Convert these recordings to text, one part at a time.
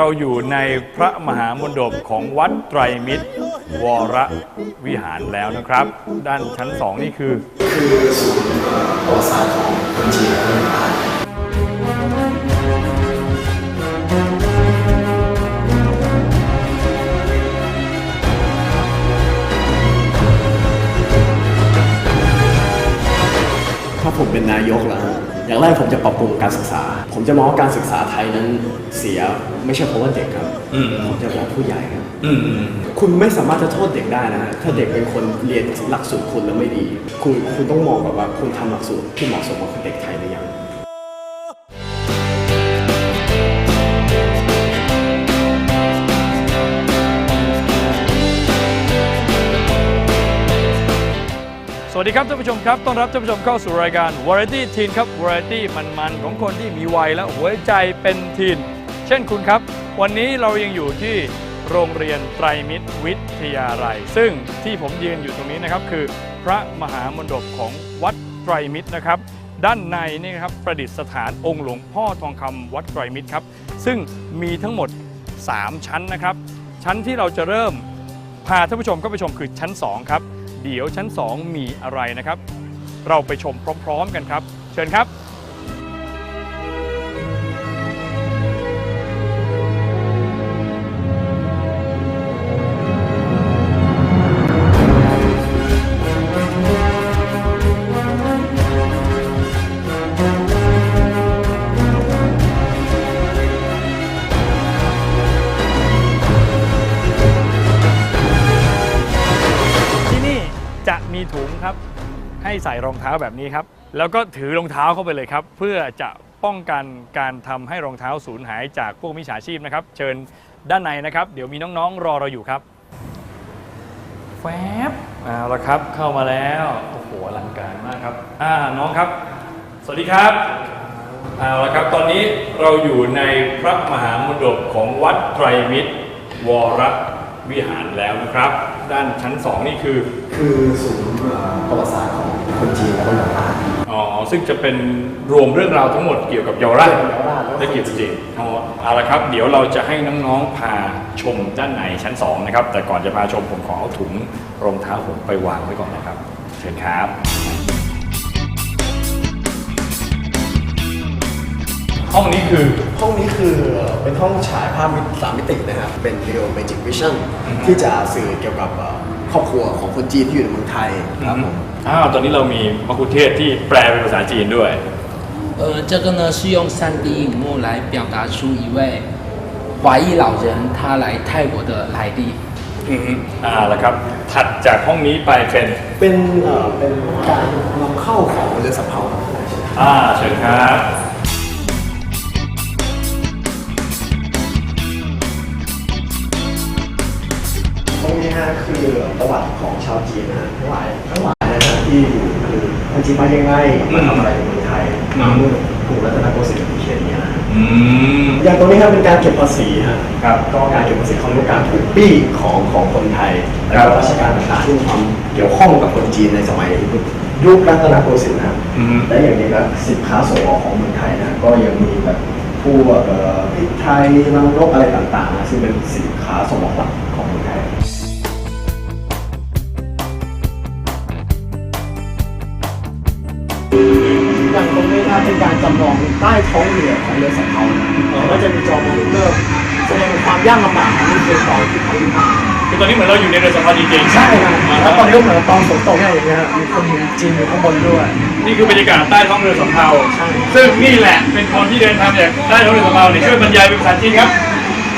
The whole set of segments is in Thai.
เราอยู่ในพระมหามณฑปของวัดไตรมิตร วรวิหารแล้วนะครับ ด้านชั้นสองนี่คือ คือศูนย์ประวัติศาสตร์ของคนจีนและคนไทยถ้าผมเป็นนายกแล้ว อย่างแรกผมจะปรับปรุงการศึกษา ผมจะมองว่าการศึกษาไทยนั้นเสียไม่ใช่เพราะว่าเด็กครับผมจะบอกผู้ใหญ่ครับคุณไม่สามารถจะโทษเด็กได้นะฮะถ้าเด็กเป็นคนเรียนหลักสูตรคุณแล้วไม่ดี คุณคุณต้องมองแบบว่าคุณทำหลักสูตรที่เหมาะสมกับเด็กไทยหรือยัง วัสดีครับท่านผู้ชมครับ ต้อนรับท่านผู้ชมเข้าสู่รายการ Variety Teen ครับ Variety มันๆ ของคนที่มีวัยและหัวใจเป็นทีน เช่นคุณครับ วันนี้เรายังอยู่ที่โรงเรียนไตรมิตรวิทยาลัย ซึ่งที่ผมยืนอยู่ตรงนี้นะครับ คือพระมหามณฑปของวัดไตรมิตรนะครับ ด้านในนี่นะครับประดิษฐานองค์หลวงพ่อทองคำวัดไตรมิตรครับ ซึ่งมีทั้งหมด 3 ชั้นนะครับ ชั้นที่เราจะเริ่มพาท่านผู้ชมเข้าไปชมคือชั้น 2 ครับ เดี๋ยวชั้น 2 มีอะไรนะครับ เราไปชมพร้อม ๆ กันครับ เชิญครับ ให้ใส่รองเท้าแบบนี้ครับ แล้วก็ถือรองเท้าเข้าไปเลยครับ เพื่อจะป้องกันการทำให้รองเท้าสูญหายจากพวกมิจฉาชีพนะครับ เชิญด้านในนะครับ เดี๋ยวมีน้องๆ รอเราอยู่ครับแฟบเอาละครับเข้ามาแล้วโอ้โหอลังการมากครับอ่าน้องครับ สวัสดีครับเอาละครับตอนนี้เราอยู่ในพระมหามณฑปของวัดไตรมิตร วรวิหารแล้วนะครับ ด้านชั้นสองนี่คือ คือศูนย์ประวัติศาสตร์ของค นจีนและคนไทยอ๋อ ซึ่งจะเป็นรวมเรื่องราวทั้งหมดเกี่ยวกับเยาวราชเยาวราชและเกี่ยวกับจีนอ๋อเอาละครับ เดี๋ยวเราจะให้น้องๆพาชมด้านในชั้น 2 นะครับ แต่ก่อนจะพาชมผมขอเอาถุงรองเท้าผมไปวางไว้ก่อนนะครับ เชิญครับห้องนี้คือ ห้องนี้คือเป็นห้องฉายภาพสามมิตินะครับ เป็น Neo Magic Vision ที่จะสื่อเกี่ยวกับเอ่อครอบครัวของคนจีนที่อยู่ในเมืองไทยครับผมอ้าว ตอนนี้เรามีมะคุเทศที่แปลเป็นภาษาจีนด้วย 呃，这个呢是用 3D 荧幕来表达出一位华裔老人他来泰国的来历。 อืมอ่าแล้วครับ ถัดจากห้องนี้ไปเป็น เป็นเอ่อเป็นการนำเข้าของเรือสำเภา อ่า เชิญครับ ตรงนี้ฮะคือประวัติของชาวจีนนะทั้งหลายทั้งหลายนะฮะ ที่อยู่คือคนจีนมายังไงมาทำอะไรในเมืองไทยมาเมื่อกรุงรัตนโกสินทร์เขียนเนี่ยนะอืมอย่างตรงนี้ครับเป็นการเก็บภาษีฮะครับก็การเก็บภาษีของการถูกปี้ของของคนไทยครัแล้วบก็ราชการต่างๆที่มีความเกี่ยวข้องกับคนจีนในสมัยยุครัตนโกสินทร์นะครับอืมและอย่างนี้ครับสินค้าส่งออกของเมืองไทยนะก็ยังมีแบบพวกเอ่อพริกไทยรังนกอะไรต่างๆนะซึ่งเป็นสินค้าส่งออกหลักของเมืองไทย อย่างตรงนี้นะครับเป็นการจำลองใต้ท้องเรือของเรือสำเภานะก็จะมีจอมอนิเตอร์แสดงความยากลำบากของเรือต่อที่เขาทำ คือตอนนี้เหมือนเราอยู่ในเรือสำเภาจริงๆ ใช่ครับแล้วตอนนี้ก็เหมือนตอนฝนตกเนี่ยอย่างเงี้ยมีคนจีนอยู่ข้างบนด้วย นี่คือบรรยากาศใต้ท้องเรือสำเภา ใช่ ซึ่งนี่แหละเป็นคนที่เดินทางจากใต้ท้องเรือสำเภาเนี่ยช่วยบรรยายเป็นภาษาจีนครับ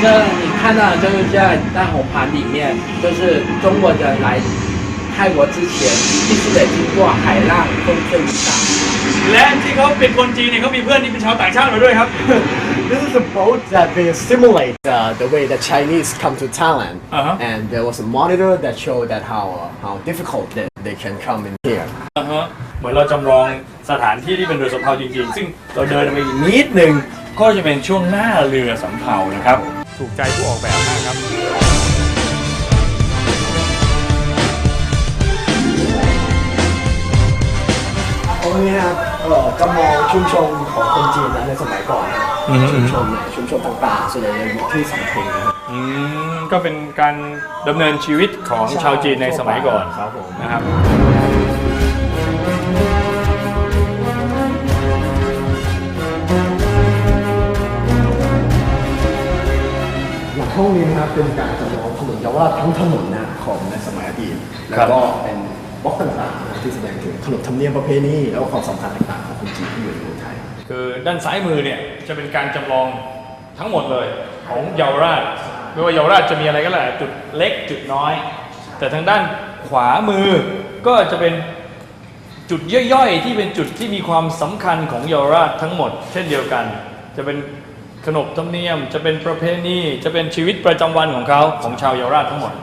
这你看到的就是在大红盘里面，就是中国人来 泰国之前，必须得经过海浪、风吹雨打。 และที่เขาเป็นคนจีนเนี่ยเขามีเพื่อนที่เป็นชาวต่างชาติมาด้วยครับ This is a boat that they simulate uh, the way that Chinese come to Thailand, Uh-huh. and there was a monitor that showed that how uh, how difficult they, they can come in here. อ่าฮะเหมือนเราจำลองสถานที่ที่เป็นเรือสำเภาจริงๆ ซึ่งเราเดินไปอีกนิดหนึ่งก็จะเป็นช่วงหน้าเรือสำเภานะครับ ถูกใจผู้ออกแบบมากครับ ตรงนี้นะครับเอ่อจำลองชุมชนของคนจีนนะในสมัยก่อนนะชุมชนเนี่ยชุมชนต่างๆส่วนใหญ่จะอยู่ที่สำเพ็งนะครับ อืมก็เป็นการดำเนินชีวิตของชาวจีนในสมัยก่อนครับผม นะครับ อย่างห้องนี้นะครับเป็นการจำลองถนนเยาวราชทั้งถนนนะของในสมัยอดีตแล้วก็เป็นบล็อกต่างๆนะ ที่แสดงถึงขนบธรรมเนียมประเพณีแล้วก็ความสำคัญต่างๆของคนจีนที่อยู่ในเมืองไทย คือด้านซ้ายมือเนี่ยจะเป็นการจำลองทั้งหมดเลยของเยาวราชไม่ว่าเยาวราชจะมีอะไรก็แล้วแต่จุดเล็กจุดน้อย แต่ทางด้านขวามือก็จะเป็นจุดย่อยๆ ที่เป็นจุดที่มีความสำคัญของเยาวราชทั้งหมด เช่นเดียวกัน จะเป็นขนบธรรมเนียม จะเป็นประเพณีจะเป็นชีวิตประจำวันของเขาของชาวเยาวราชทั้งหมด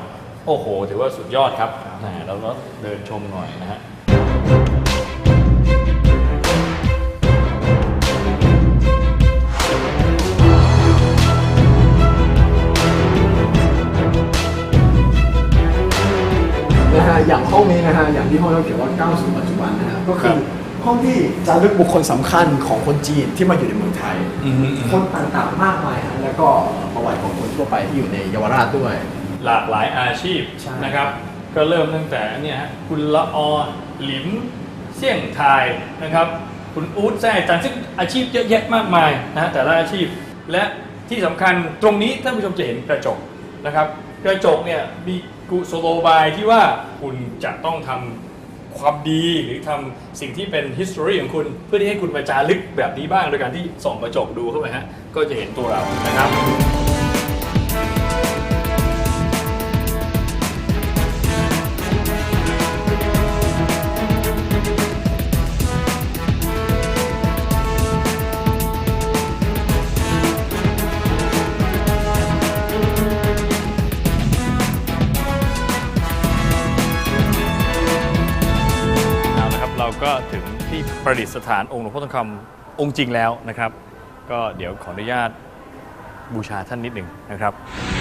โอ้โห ถือว่าสุดยอดครับ แหมเราก็เดินชมหน่อยนะฮะนะฮะอย่างห้องนี้นะฮะอย่างที่ห้องเราเขียนว่าก้าวสู่ปัจจุบันนะฮะก็ครัคือบห้องที่จะลึกบุคคลสำคัญของคนจีนที่มาอยู่ในเมืองไทย อือฮึอือฮึคนต่างๆมากมายฮะแล้วก็ประวัติของคนทั่วไปที่อยู่ในเยาวราชด้วย หลากหลายอาชีพใช่ นะครับ ก็เริ่มตั้งแต่เนี่ยฮะคุณละออหลิมเสี่ยงไทายนะครับ คุณอู๊ดแซ่จันซึ่งอาชีพเยอะแยะมากมายนะฮะแต่ละอาชีพและที่สำคัญตรงนี้ท่านผู้ชมจะเห็นกระจกนะครับ กระจกเนี่ยมีกุศโลบายที่ว่าคุณจะต้องทำความดีหรือทำสิ่งที่เป็น history ของคุณเพื่อที่ให้คุณมาจารึกแบบนี้บ้างโดยการที่ส่องกระจกดูเข้าไปฮะก็จะเห็นตัวเรานะครับ ก็ถึงที่ประดิษฐานองค์หลวงพ่อทองคำองค์จริงแล้วนะครับ ก็เดี๋ยวขออนุญาตบูชาท่านนิดหนึ่งนะครับครับ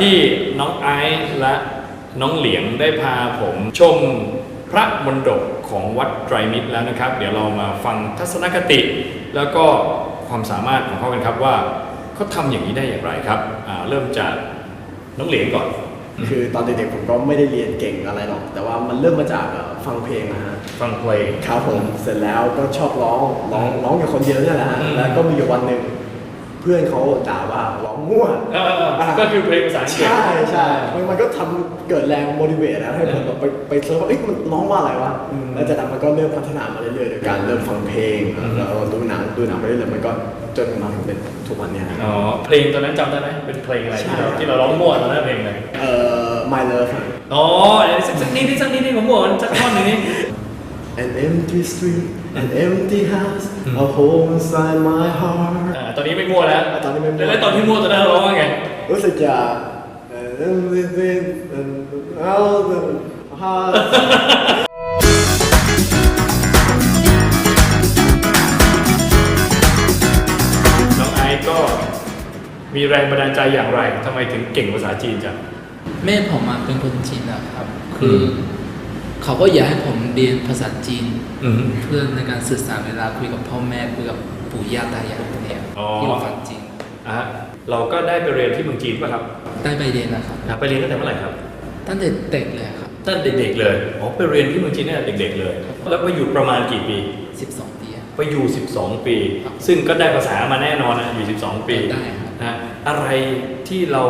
ที่น้องไอซ์และน้องเหลียงได้พาผมชมพระมณฑปของวัดไตรมิตรแล้วนะครับ เดี๋ยวเรามาฟังทัศนคติ แล้วก็ความสามารถของเขากันครับว่าเขาทำอย่างนี้ได้อย่างไรครับอ่าเริ่มจากน้องเหลียงก่อน คือตอนเด็กๆผมก็ไม่ได้เรียนเก่งอะไรหรอก แต่ว่ามันเริ่มมาจากเอ่อฟังเพลงนะฮะฟังเพลงครับผมเสร็จแล้วก็ชอบร้องร้องร้องอยู่คนเดียวเนี่ยแหละฮะอืมแล้วก็มีอยู่วันหนึ่ง เพื่อนเขาด่าว่าร้องมั่วเออก็คือเพลงภาษาอังกฤษ ใช่ใช่มันมันก็ทำเกิดแรง motivate นะให้ผมแบบไปไปเซิร์ชว่าเอ้ยมันร้องว่าอะไรวะแล้วจากนั้นมันก็เริ่มพัฒนามาเรื่อยๆโดยการเริ่มฟังเพลงแล้วดูหนังดูหนังไปเรื่อยๆมันก็จนมาถึงเป็นทุกวันเนี้ย อ๋อเพลงตอนนั้นจำได้ไหมเป็นเพลงอะไรที่เราใช่ ที่เราร้องมั่วตอนนั้นเพลงอะไรเอ่อ my love ฮะอ๋อสักสักนิดนิดสักนิดนิดของมั่วสักท่อนหนึ่งนี่ An empty street, an empty house, a hole inside my heart. อ่าตอนนี้ไม่มั่วแล้วตอนนี้ไม่มั่วแล้วตอนที่มั่วตอนนั้นเราร้องว่าไงรู้สึกจะ an empty street, and out the heart. น้องไอซ์ก็มีแรงบันดาลใจอย่างไรทำไมถึงเก่งภาษาจีนจัง แม่ผมอะเป็นคนจีนนะครับ คืออ เขาก็อยากให้ผมเรียนภาษาจีนอืมเพื่อในการสื่อสารเวลาคุยกับพ่อแม่คุยกับปู่ย่าตายายเนี่ยอ๋อที่เราฟังจีนอะเราก็ได้ไปเรียนที่เมืองจีนป่ะครับ ได้ไปเรียนนะครับอะไปเรียนตั้งแต่เมื่อไหร่ครับ ตั้งแต่เด็กเลยครับตั้งแต่เด็กๆเลยอ๋อไปเรียนที่เมืองจีนตั้งแต่เด็กๆเลย แล้วไปอยู่ประมาณกี่ปี 12 ปีอะไปอยู่ 12 ปี ซึ่งก็ได้ภาษามาแน่นอนนะอยู่ 12 ปีได้ครับนะอะไรที่เรา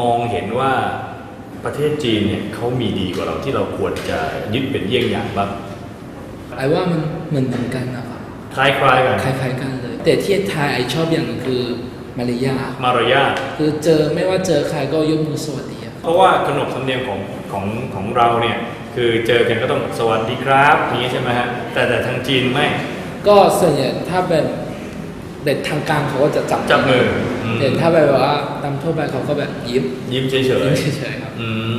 มองเห็นว่า ประเทศจีนเนี่ยเขามีดีกว่าเราที่เราควรจะยึดเป็นเยี่ยงอย่างบ้างไอ้ว่ามันเหมือนเหมือนกันนะครับคล้ายๆกันคล้ายๆกันเลย แต่ที่ไทยไอชอบอย่างหนึงคือมารยาทมารยาทคือเจอไม่ว่าเจอใครก็ยกมือสวัสดีอะเพราะว่าขนบธรรมเนียมของของของเราเนี่ยคือเจอกันก็ต้องสวัสดีครับอย่างนี้ใช่ไหมฮะแต่แต่ทางจีนไม่ ก็ส่วนใหญ่ถ้าแบบ เด็ดทางการเขาก็จะจับจับมืออืมแต่ถ้าแบบว่าตามทั่วไปเขาก็แบบยิ้ม ยิ้มเฉยยิ้มๆเฉยๆครับอืม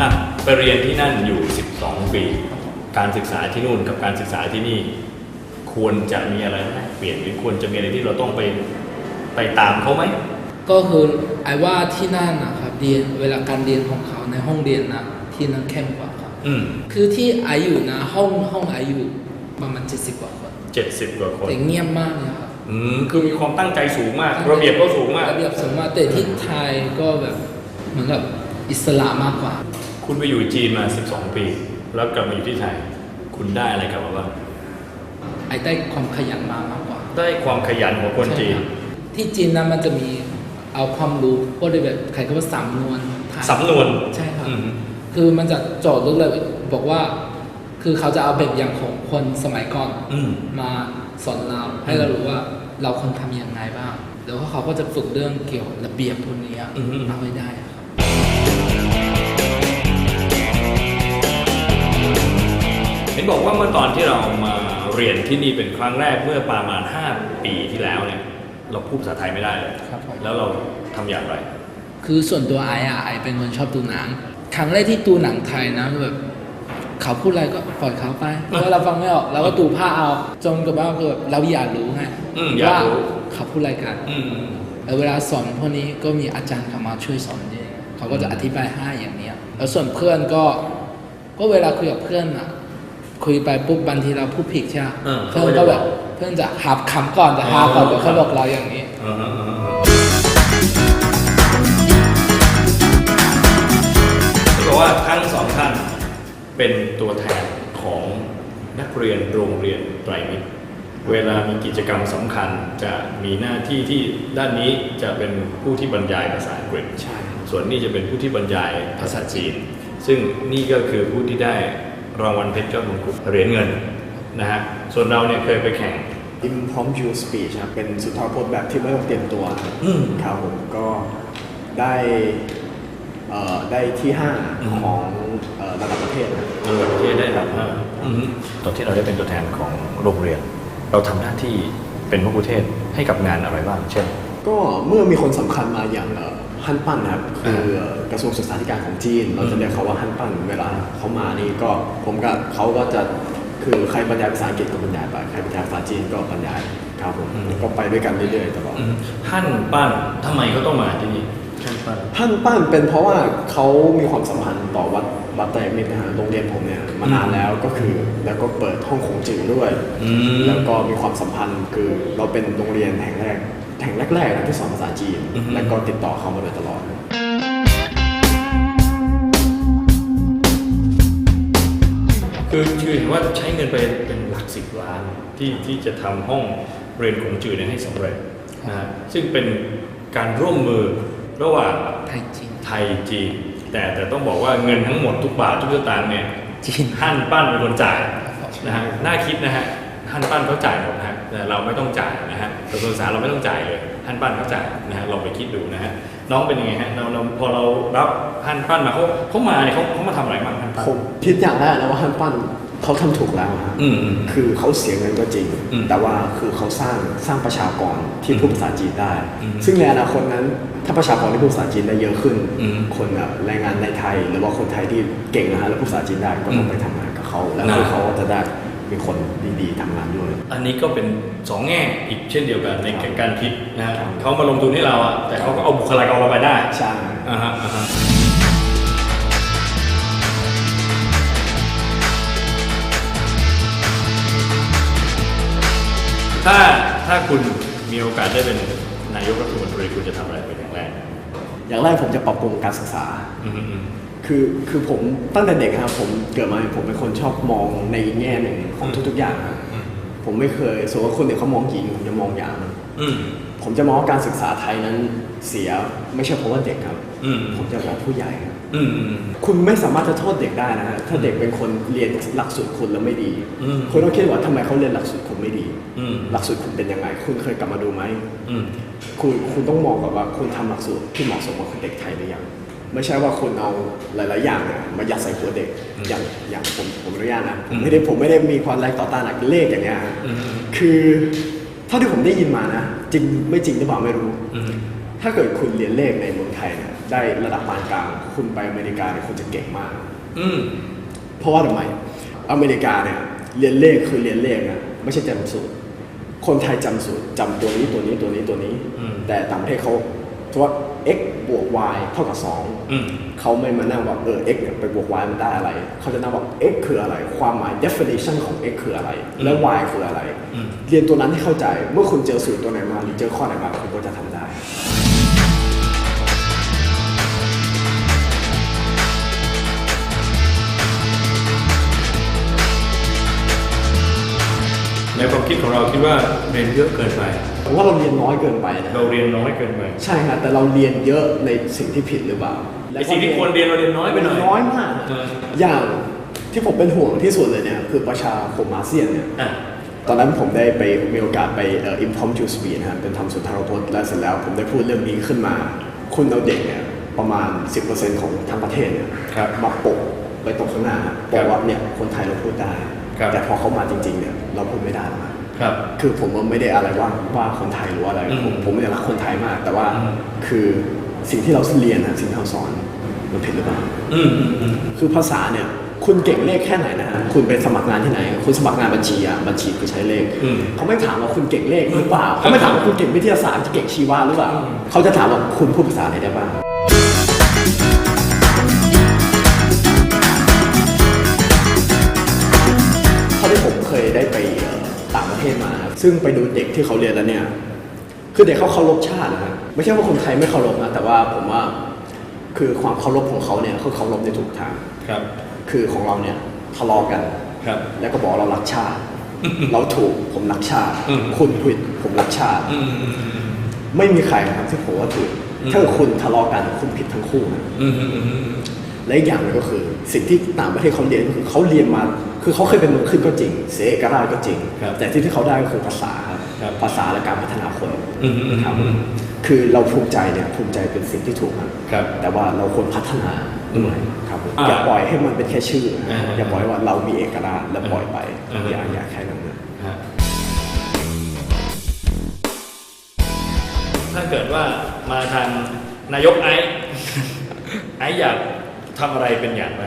อะไปเรียนที่นั่นอยู่ 12 ปี การศึกษาที่นู่นกับการศึกษาที่นี่ ควรจะมีอะไรแลกเปลี่ยนหรือควรจะมีอะไรที่เราต้องไปไปตามเขาไหมก็คือไอ้ว่าที่นั่นนะครับเรียนเวลาการเรียนของเขาในห้องเรียนนะที่นั่นเข้มกว่าครับอืมคือที่ไออยู่นะห้องห้องไออยู่ ประมาณ70กว่าคนเจ็ดสิบกว่าคน แต่เงียบมากเลยครับอืม คือมีความตั้งใจสูงมาก ระเบียบก็สูงมาก ระเบียบสูงมากแต่ที่ไทยก็แบบเหมือนกับอิสระมากกว่า คุณไปอยู่จีนมา 12 ปี แล้วกลับมาอยู่ที่ไทย คุณได้อะไรกลับมาบ้างไอได้ความขยันมามากกว่า ได้ความขยันของคนจีนใช่รับที่จีนนะมันจะมีเอาความรู้พวกที่แบบใครก็ว่าสำนวนไทยสำนวน ใช่ครับอืมคือมันจะโจทย์ลึกเลยบอกว่า คือเขาจะเอาแบบอย่างของคนสมัยก่อนอืม มาสอนเราให้เรารู้ว่าเราควรทำอย่างไรบ้าง แล้วก็เขาก็จะฝึกเรื่องเกี่ยวกับระเบียบพวกนี้อืม เอาไว้ได้ครับ เห็นบอกว่าเมื่อตอนที่เรามาเรียนที่นี่เป็นครั้งแรกเมื่อประมาณ 5 ปีที่แล้วเนี่ย เราพูดภาษาไทยไม่ได้เลยครับผม แล้วเราทำอย่างไร คือส่วนตัวไอ้อะไอเป็นคนชอบดูหนังครั้งแรกที่ดูหนังไทยนะแบบ เขาพูดอะไรก็ปล่อยเขาไปเพราะว่าเราฟังไม่ออกเราก็ดูผ้าเอาจนกับว่าคือแบบเราอยากรู้ไงอืมอยากว่ารู้เขาพูดอะไรกันอืมแล้วเวลาสอนพวกนี้ก็มีอาจารย์เขามาช่วยสอนด้วยเขาก็จะอธิบายให้อย่างเนี้ยแล้วส่วนเพื่อนก็ ก็เวลาคุยกับเพื่อนอะ คุยไปปุ๊บบางทีเราพูดผิดใช่ไหมเออเพื่อนก็แบบเพื่อนจะหับคำก่อนจะหาก่อนอ๋อเดี๋ยวเขาบอกเราอย่างนี้อ่าฮะอ่าฮะที่บอกว่าทั้งสองท่าน เป็นตัวแทนของนักเรียนโรงเรียนไตรมิตร เวลามีกิจกรรมสำคัญจะมีหน้าที่ที่ด้านนี้จะเป็นผู้ที่บรรยายภาษาอังกฤษใช่ส่วนนี้จะเป็นผู้ที่บรรยายภาษาจีน ซึ่งนี่ก็คือผู้ที่ได้รางวัลเพชรยอดมงกุฎเหรียญเงินนะฮะ ส่วนเราเนี่ยเคยไปแข่ง impromptu speech ครับเป็นสุนทรพจน์แบบที่ไม่ต้องเตรียมตัวอืมครับผมก็ได้เอ่อได้ที่อืม5ของ เอ่อระดับประเทศนะระดับประเทศได้รับห้าตอนที่เราได้เป็นตัวแทนของโรงเรียน เราทำหน้าที่เป็นพระกุเทศให้กับงานอะไรบ้างเช่น ก็เมื่อมีคนสำคัญมาอย่างเอ่อฮั่นปั้นนะครับคืออ่ากระทรวงศึกษาธิการของจีน เราจะเรียกเขาว่าฮั่นปั้นเวลาเขามานี่ก็ผมกับเขาก็จะคือใครบรรยายภาษาอังกฤษก็บรรยายไปใครบรรยายภาษาจีนก็บรรยายครับผมก็ไปด้วยกันเรื่อยๆตลอดหั่นปั้นทำไมเขาต้องมาที่นี่หั่นปั้นฮั่นปั้นเป็นเพราะว่าเขามีความสัมพันธ์ต่อวัด วัดไตรมิตรนะฮะโรงเรียนผมเนี่ยมานานแล้วก็คือแล้วก็เปิดห้องคงจือด้วย อืม แล้วก็มีความสัมพันธ์คือเราเป็นโรงเรียนแห่งแรกแห่งแรกๆนะที่สอนภาษาจีน อือฮึ แล้วก็ติดต่อเขามาโดยตลอด คือคือเห็นว่าใช้เงินไปเป็นหลักสิบล้านที่ที่จะทำห้องเรียนของจือเนี่ยให้สำเร็จนะฮะซึ่งเป็นการร่วมมือระหว่างไทยจีน ไทยจีน แต่แต่ต้องบอกว่าเงินทั้งหมดทุกบาททุกสตางค์เนี่ยจีนฮั่นปั้นเป็นคนจ่ายนะฮะน่าคิดนะฮะฮั่นปั้นเขาจ่ายหมดนะฮะแต่เราไม่ต้องจ่ายนะฮะกระทรวงศึกษาเราไม่ต้องจ่ายเลยฮั่นปั้นเขาจ่ายนะฮะลองไปคิดดูนะฮะน้องเป็นยังไงฮะเราเราพอเรารับฮั่นปั้นมาเขาเขามาเนี่ยเขาเขามาทำอะไรบ้างฮั่นปั้นผมคิดอย่างแรกนะว่าฮั่นปั้น เขาทำถูกแล้วฮะอืมอืมคือเขาเสียเงินก็จริงอืมแต่ว่าคือเขาสร้างสร้างประชากรที่พูดภาษาจีนได้อืมซึ่งในอนาคตนั้น ถ้าประชากรที่พูดภาษาจีนได้เยอะขึ้นอืมคนแบบแรงงานในไทย หรือว่าคนไทยที่เก่งนะฮะแล้วพูดภาษาจีนได้ก็ต้องไปทำงานกับเขาแล้วคือนะเขาก็จะได้มีคนดีๆทำงานด้วย อันนี้ก็เป็นสองแง่อีกเช่นเดียวกันในการคิดนะฮะเขามาลงทุนให้เราอะแต่เขาก็เอาบุคลากรเราไปได้ใช่อ่าฮะ ถ้าถ้าคุณมีโอกาสได้เป็นนายกรัฐมนตรีคุณจะทำอะไรเป็นอย่างแรกอย่างแรกผมจะปรับปรุงการศึกษา อืมอืม คือคือผมตั้งแต่เด็กครับผมเกิดมาผมเป็นคนชอบมองในอีกแง่หนึ่งของทุกๆอย่างครับอืม ผมไม่เคยสมมติว่าคนอื่นเขามองหญิงผมจะมองอย่างหนึ่งอืม ผมจะมองว่าการศึกษาไทยนั้นเสียไม่ใช่เพราะว่าเด็กครับ อืม ผมจะบอกผู้ใหญ่ครับอืมอืม คุณไม่สามารถจะโทษเด็กได้นะฮะถ้าเด็กเป็นคนเรียนหลักสูตรคุณแล้วไม่ดี อืม คุณต้องคิดว่าทำไมเขาเรียนหลักสูตรคุณไม่ดี อืม หลักสูตรคุณเป็นยังไง คุณเคยกลับมาดูไหม อืม คุณคุณต้องมองก่อนว่าคุณทำหลักสูตรที่เหมาะสมกับเด็กไทยหรือยังไม่ใช่ว่าคุณเอาหลาย ๆ อย่างเนี่ยมายัดใส่หัวเด็กอย่างอย่างผมผมอนุญาตนะผมไม่ได้ผมไม่ได้มีความแรงต่อต้านหลักเลขอย่างเงี้ยฮะอืม คือเท่าที่ผมได้ยินมานะจริงไม่จริงหรือเปล่าไม่รู้ อืม ถ้าเกิดคุณเรียนเลขในเมืองไทยเนี่ย ได้ระดับปานกลาง คุณไปอเมริกาเนี่ยคุณจะเก่งมาก อืมเพราะว่าทำไม อเมริกาเนี่ยเรียนเลขคือเรียนเลขนะไม่ใช่จำสูตร คนไทยจำสูตรจำตัวนี้ตัวนี้ตัวนี้ตัวนี้ อืม แต่ต่างประเทศเขาเพราะว่า x บวก y เท่ากับอืม 2เขาไม่มานั่งว่าเออ x เนี่ยไปบวก y มันได้อะไร เขาจะนั่งว่า x คืออะไร ความหมาย definition ของ x คืออะไร และ y คืออะไร อืม เรียนตัวนั้นให้เข้าใจ เมื่อคุณเจอสูตรตัวไหนมาหรือเจอข้อไหนมาคุณก็จะทำ ในความคิดของเราคิดว่าเรียนเยอะเกินไปผมว่าเราเรียนน้อยเกินไปนะเราเรียนน้อยเกินไปใช่ครับแต่เราเรียนเยอะในสิ่งที่ผิดหรือเปล่าไอสิ่งที่ควรเรียนเราเรียนน้อยไปหน่อยน้อยมากเอออย่างที่ผมเป็นห่วงที่สุดเลยเนี่ยคือประชาคมอาเซียนเนี่ยอะตอนนั้นผมได้ไปมีโอกาสไปเอ่อ impromptu speech นะฮะเป็นทำสุนทรพจน์แล้วเสร็จแล้ว ผมได้พูดเรื่องนี้ขึ้นมา คุณเอาเด็กเนี่ยประมาณ 10%ของทั้งประเทศเนี่ยครับมาปกไปตรงข้างหน้าครับบอกว่าเนี่ยคนไทยเราพูดได้ครับ แต่พอเขามาจริงๆเนี่ยเราพูดไม่ได้หรอกนะครับคือผมว่าไม่ได้อะไรว่าว่าคนไทยหรือว่าอะไรอืมผมผมไม่ได้รักคนไทยมาก แต่ว่าอืมคือสิ่งที่เราเรียนนะสิ่งที่เราสอนมันผิดหรือเปล่าอืมอืมอืมคือภาษาเนี่ย คุณเก่งเลขแค่ไหนนะฮะคุณไปสมัครงานที่ไหน คุณสมัครงานบัญชีอะบัญชีคือใช้เลขอืมเขาไม่ถามว่าคุณเก่งเลขหรือเปล่าเขาไม่ถามว่าคุณเก่งวิทยาศาสตร์เก่งชีวะหรือเปล่าเขาจะถามว่าคุณพูดภาษาไหนได้บ้าง ซึ่งไปดูเด็กที่เขาเรียนแล้วเนี่ย คือเด็กเขาเคารพชาตินะครับไม่ใช่ว่าคนไทยไม่เคารพนะแต่ว่าผมว่าคือความเคารพของเขาเนี่ยเขาเคารพในถูกทางครับ คือของเราเนี่ยทะเลาะกันครับ แล้วก็บอกเรารักชาติ เราถูกผมรักชาติอืมคุณผิดผมรักชาติอืมอืมอืมไม่มีใครนะครับที่ผมว่าถูกอืมถ้าคุณทะเลาะกันคุณผิดทั้งคู่นะอืมอืมอืมอืม และอีกอย่างหนึงก็คือสิ่งที่ต่างประเทศเขาเรียนก็คือเขาเรียนมา คือเขาเคยเป็นเมืองขึ้นก็จริง เสียเอกราชก็จริง ครับแต่ที่ที่เขาได้ก็คือภาษาครับครับภาษาและการพัฒนาคนอืมอืมอืมครับอืมคือเราภูมิใจเนี่ยภูมิใจเป็นสิ่งที่ถูกครับ ครับ แต่ว่าเราควรพัฒนาด้วยครับผมอ่าอย่าปล่อยให้มันเป็นแค่ชื่อนะอ่าอย่าปล่อยว่าเรามีเอกราชแล้วปล่อยไปอ่า อย่าอย่าแค่นั้นนะ ฮะถ้าเกิดว่ามาทางนายกไอซ์ ไอซ์อยาก ทำอะไรเป็นอย่างไร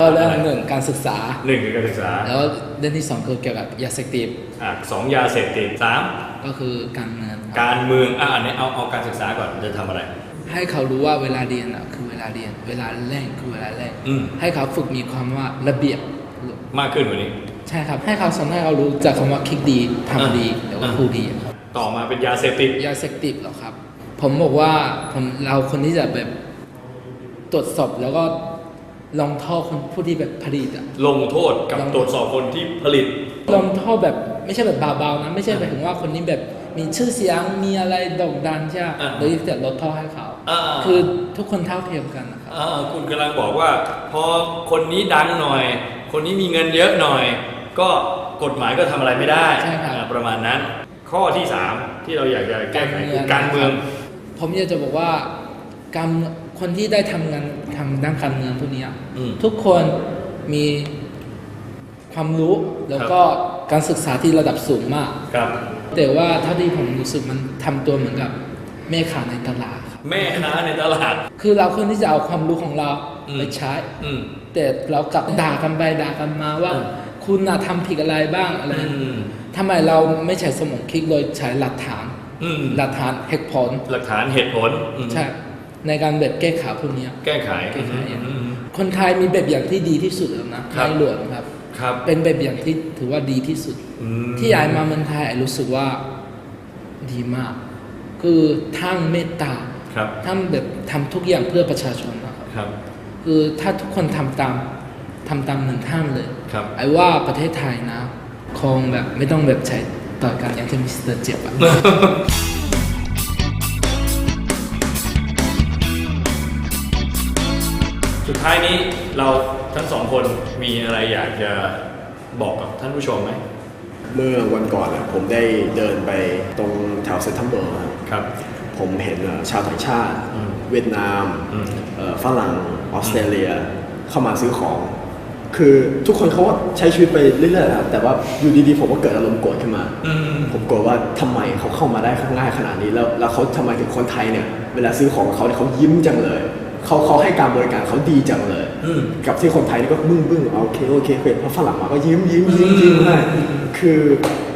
ก็เรื่องหนึ่งการศึกษา หนึ่งคือการศึกษาแล้วเรื่องที่สองคือเกี่ยวกับยาเสพติดอะสองยาเสพติดสามก็คือการเงินครับการเมืองอะอันนี้เอาเอาการศึกษาก่อนจะทำอะไร ให้เขารู้ว่าเวลาเรียนอะคือเวลาเรียน เวลาเล่นคือเวลาเล่นอืม ให้เขาฝึกมีความว่าระเบียบมากขึ้นกว่านี้ ใช่ครับ ให้เขาสอนให้เขารู้จากคำว่าคิดดีทำดีอ่าแล้วก็พูดดีครับต่อมาเป็นยาเสพติดยาเสพติดเหรอครับ ผมบอกว่าผมเราคนที่จะแบบ ตรวจสอบแล้วก็ลงโทษคนผู้ที่แบบผลิตอะ ลงโทษกับลงตรวจสอบคนที่ผลิต ลงโทษแบบไม่ใช่แบบเบาๆนะไม่ใช่หมายถึงว่าคนนี้แบบมีชื่อเสียงมีอะไรโด่งดังใช่ไหมอ่าโดยจะลดโทษให้เขา อ่าคือทุกคนเท่าเทียมกันนะครับ อ่าคุณกำลังบอกว่า พอคนนี้ดังหน่อย คนนี้มีเงินเยอะหน่อย ก็กฎหมายก็ทำอะไรไม่ได้ใช่ครับอ่าประมาณนั้น ข้อที่ 3 ที่เราอยากจะแก้ไขคือการเมือง ผมอยากจะบอกว่าการ คนที่ได้ทำงานทำด้านการเมืองพวกเนี้ยอืม ทุกคนมีความรู้แล้วก็การศึกษาที่ระดับสูงมาก ครับ แต่ว่าเท่าที่ผมรู้สึกมันทำตัวเหมือนกับแม่ค้าในตลาดครับแม่ค้าในตลาด คือเราควรที่จะเอาความรู้ของเราอืม ไปใช้ อืม แต่เรากลับด่ากันไปด่ากันมาว่า อืม คุณน่ะทำผิดอะไรบ้างอะไรอืมทำไมเราไม่ใช้สมองคิดโดยใช้หลักฐานอืมหลักฐานเหตุผลหลักฐานเหตุผลอืม ใช่ ในการแบบแก้ไขพวกเนี้ยแก้ไขแก้ไขอย่างอืมคนไทยมีแบบอย่างที่ดีที่สุดแล้วนะครับในหลวงครับครับ เป็นแบบอย่างที่ถือว่าดีที่สุดอืมที่ไอ้มาเมืองไทยไอ้รู้สึกว่าดีมาก คือทั้งเมตตาครับทั้งแบบทำทุกอย่างเพื่อประชาชนนะครับครับคือถ้าทุกคนทำตามทำตามหนึ่งท่านเลยครับไอ้ว่าประเทศไทยนะคงแบบไม่ต้องแบบใช้ต่อกันอย่างที่มิสเตอร์เจ็บอะ ท้ายนี้เราทั้งสองคนมีอะไรอยากจะบอกกับท่านผู้ชมไหม เมื่อวันก่อนอะผมได้เดินไปตรงแถวเซ็นทรัลเวิลด์ครับครับ ผมเห็นเอ่อชาวต่างชาติ อืมเวียดนามอืม เอ่อฝรั่งออสเตรเลียเข้ามาซื้อของ คือทุกคนเขาก็ใช้ชีวิตไปเรื่อยๆนะครับแต่ว่าอยู่ดีๆ ผมก็เกิดอารมณ์โกรธขึ้นมา อืม ผมกลัวว่าทำไมเขาเข้ามาได้ง่ายขนาดนี้แล้วแล้วเขาทำไมถึงคนไทยเนี่ย เวลาซื้อของกับเขาเนี่ยเขายิ้มจังเลย เขาเขาให้การบริการเขาดีจังเลย อืม กับที่คนไทยนี่ก็บึ้งบึ้งเอาโอเคโอเคเห็นพอฝรั่งมาก็ยิ้มยิ้มยิ้มยิ้มให้คือ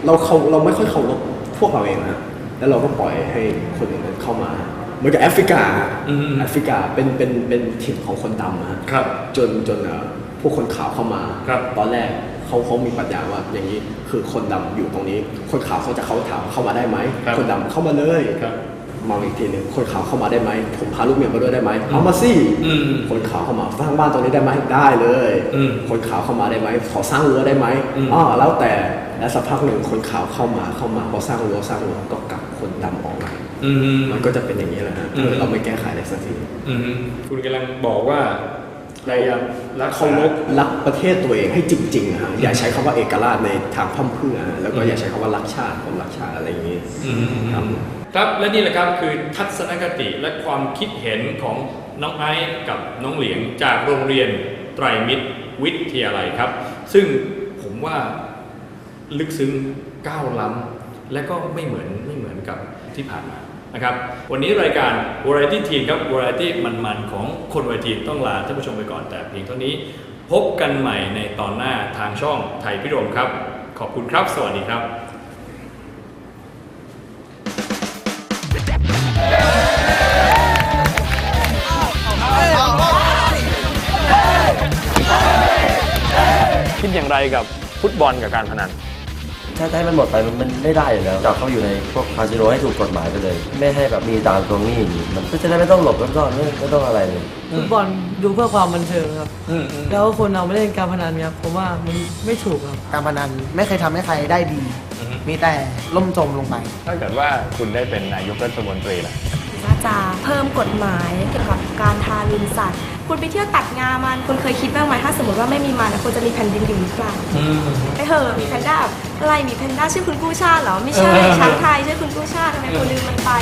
เราเขาเราไม่ค่อยเคารพพวกเราเองนะแล้วเราก็ปล่อยให้คนอื่นนั้นเข้ามา เหมือนกับแอฟริกาอืม แอฟริกาเป็นเป็นเป็นถิ่นของคนดำอะครับ จนจนเอ่อพวกคนขาวเข้ามา ครับตอนแรกเขาเขามีปรัชญาว่าอย่างนี้คือคนดำอยู่ตรงนี้ คนขาวเขาจะเขาถามเข้ามาได้ไหมครับคนดำเข้ามาเลยครับ มองอีกทีหนึ่งคนขาวเข้ามาได้ไหมผมพาลูกเมียมาด้วยได้ไหมเอามาสิอืมคนขาวเข้ามาสร้างบ้านตรงนี้ได้ไหมได้เลยอืมคนขาวเข้ามาได้ไหมขอสร้างรั้วได้ไหมอืมอ๋อแล้วแต่แล้วสักพักหนึ่งคนขาวเข้ามาเข้ามาพอสร้างรั้วสร้างรั้วก็กลับคนดำออกมาอืมมันก็จะเป็นอย่างนี้แหละฮะอืมถ้าเราไม่แก้ไขอะไรสักทีอืมคุณกำลังบอกว่าพยายามรักเคารพรักประเทศตัวเองให้จริงๆอะฮะอย่าใช้คำว่าเอกราชในทางพร่ำเพรื่อฮะแล้วก็อย่าใช้คำว่ารักชาติผมรักชาติอะไรอย่างนี้อืมครับ ครับและนี่แหละครับคือทัศนคติและความคิดเห็นของน้องไอซ์กับน้องเหลียงจากโรงเรียนไตรมิตรวิทยาลัยครับ ซึ่งผมว่าลึกซึ้งก้าวล้ำและก็ไม่เหมือนไม่เหมือนกับที่ผ่านมานะครับวันนี้รายการ Variety Teen ครับ Variety มันๆ ของคนวัยทีนต้องลาท่านผู้ชมไปก่อนแต่เพียงเท่านี้ พบกันใหม่ในตอนหน้าทางช่องไทยพิรมครับ ขอบคุณครับ สวัสดีครับ คิดอย่างไรกับฟุตบอลกับการพนัน ถ้าจะให้มันหมดไปมันมันไม่ได้อยู่แล้วจับเขาอยู่ในพวกคาสิโนให้ถูกกฎหมายไปเลย ไม่ให้แบบมีตามตรงนี้อย่างนี้มันก็จะได้ไม่ต้องหลบแล้วก็ไม่ไม่ต้องอะไรเลย ฟุตบอลดูเพื่อความบันเทิงครับอืมอืมแล้วคนเอาไปเล่นการพนันครับผมว่ามันไม่ถูกครับ การพนันไม่เคยทำให้ใครได้ดีอือฮึมีแต่ล่มจมลงไป ถ้าเกิดว่าคุณได้เป็นนายกรัฐมนตรีล่ะว่า จะเพิ่มกฎหมายเกี่ยวกับการทารุณสัตว์ คุณไปเที่ยวตัดงามัน คุณเคยคิดบ้างไหมถ้าสมมติว่าไม่มีมันคุณจะมีแผ่นดินอยู่หรือเปล่าไปเหอะมีแพนด้าอะไรมีแพนด้าชื่อคุณกู้ชาติเหรอไม่ใช่ช้างไทยชื่อคุณกู้ชาติทำไมคุณลืมมันไป